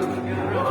Yeah.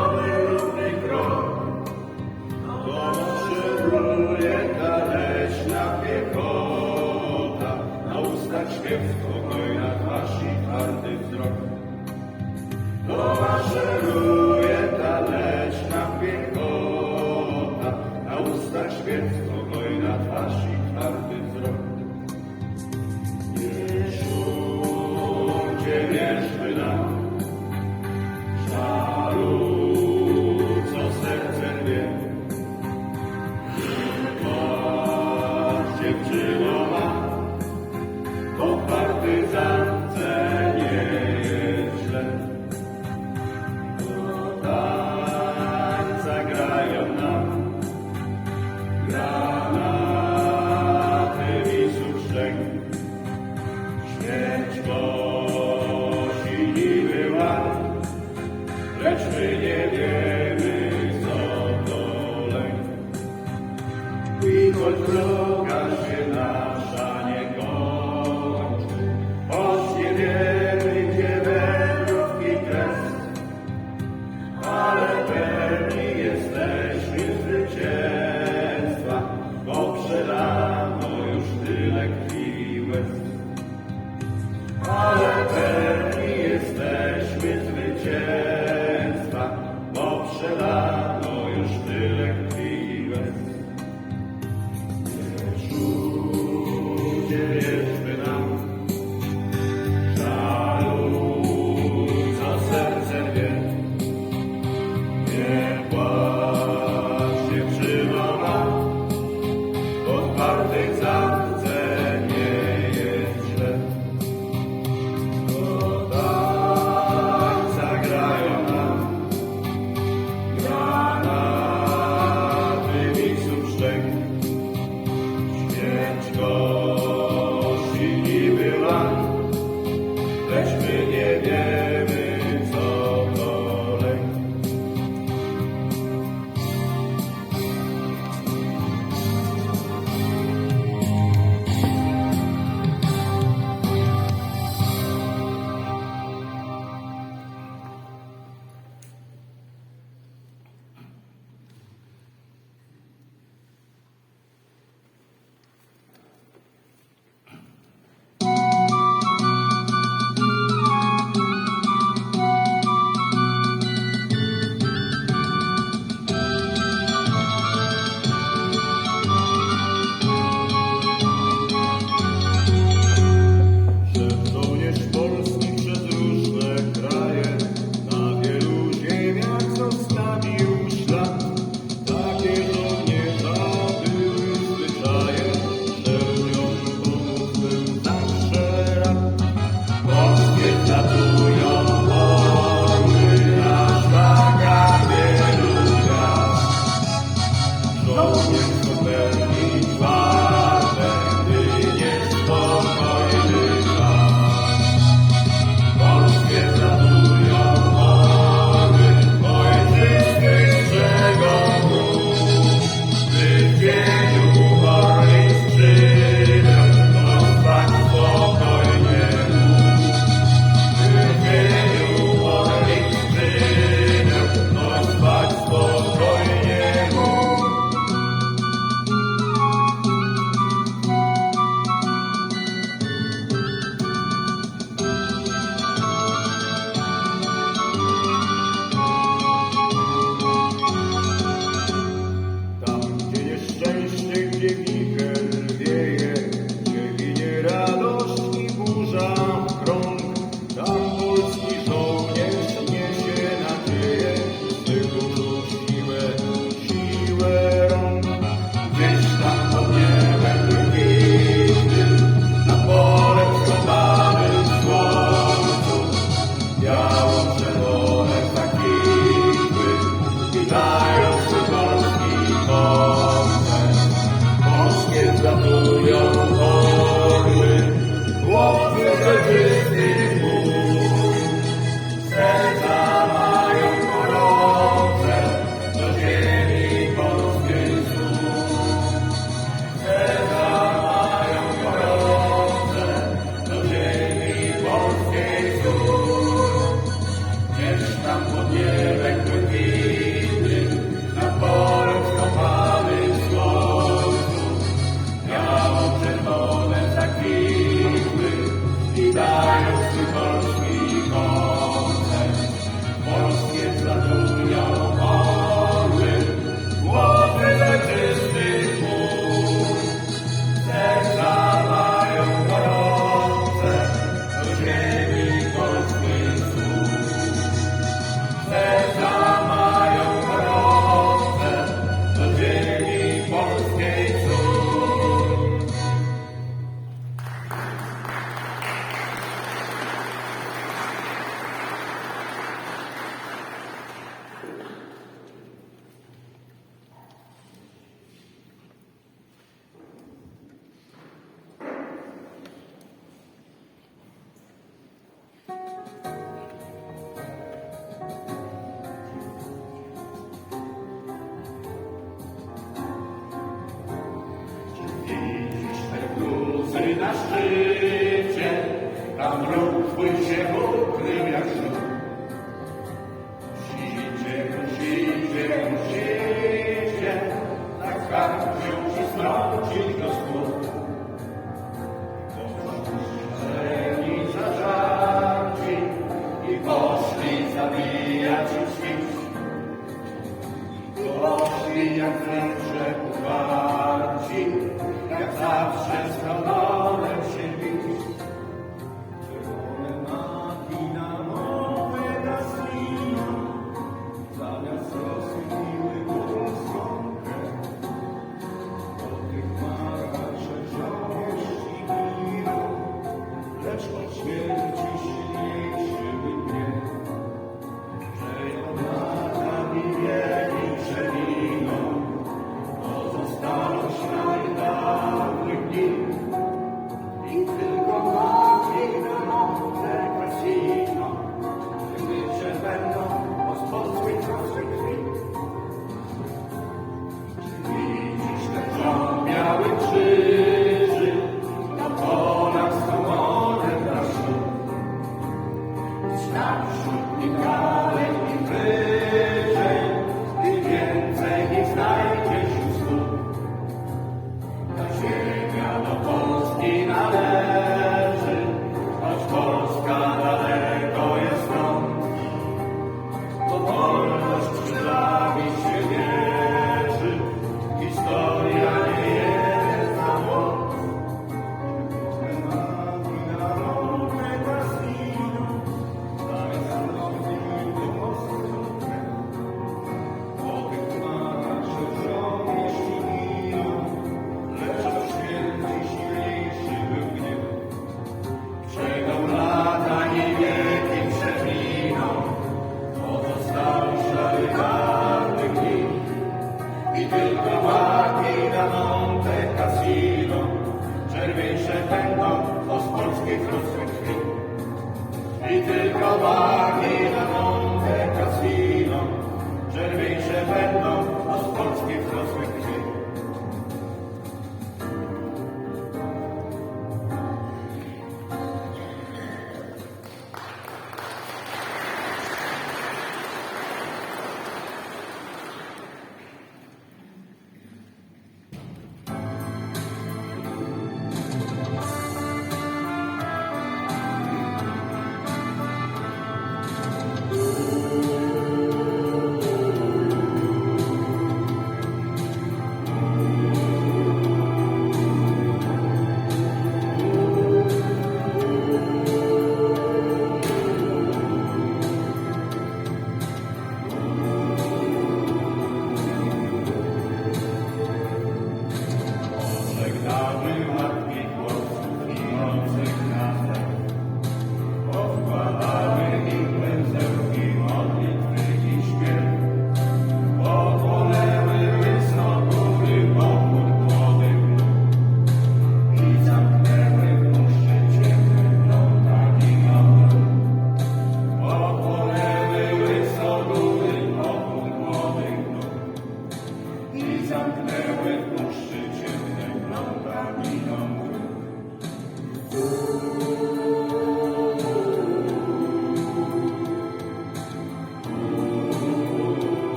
to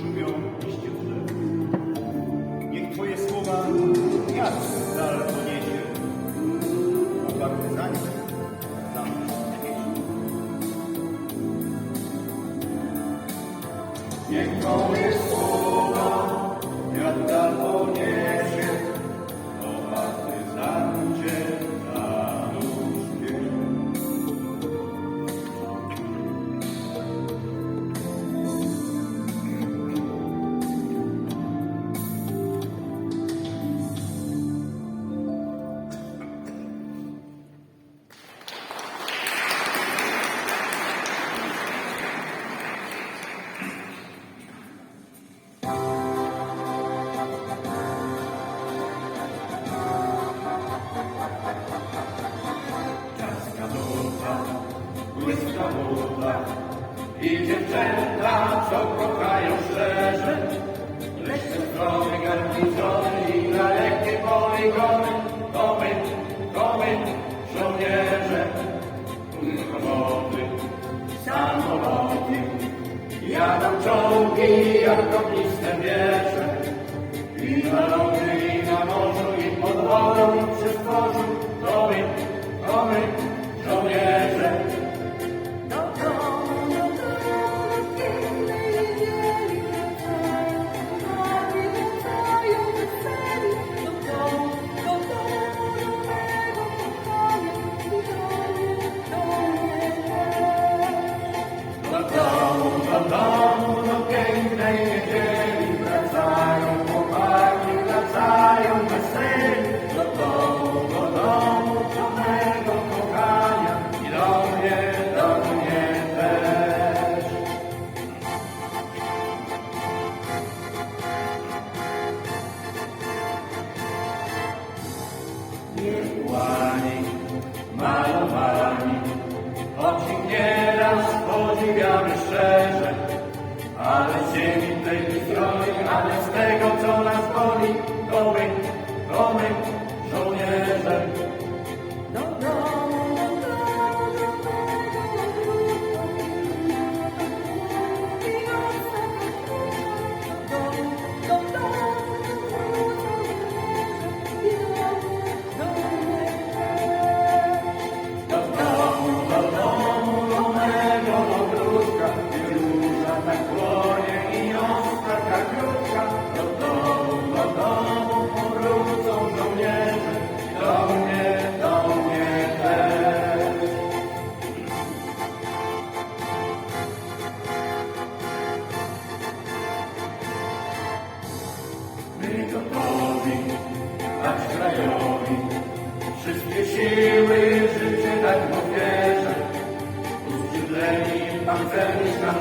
szumią liście drzew. Niech Twoje słowa wiatr dal poniesie, a partyzanie tam Niech Twoje słowa.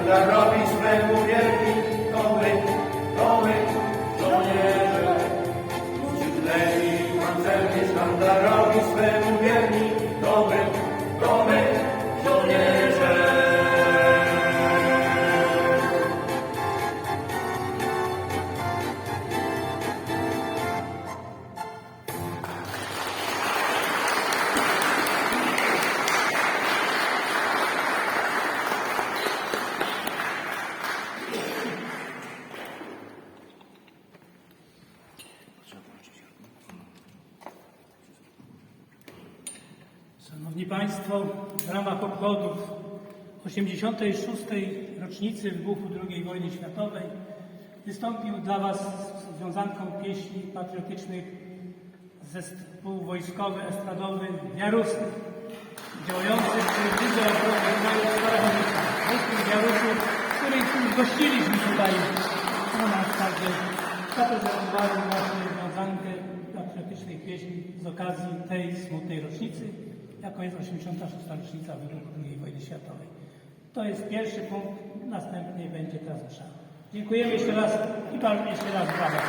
Rabbi Szanowni Państwo, w ramach obchodów 86. rocznicy wybuchu II wojny światowej wystąpił dla Was z wiązanką pieśni patriotycznych zespół wojskowy, estradowy Wiarusy, działający w Krzyżu Obrony Kraju Starachowicza, polskich gościliśmy tutaj Na nas, także zaprezentowali właśnie związankę patriotycznych pieśni z okazji tej smutnej rocznicy jako jest 86. rocznica wybuchu II wojny światowej. To jest pierwszy punkt, następny będzie ta zmusza. Dziękujemy jeszcze raz i Pan jeszcze raz brawa.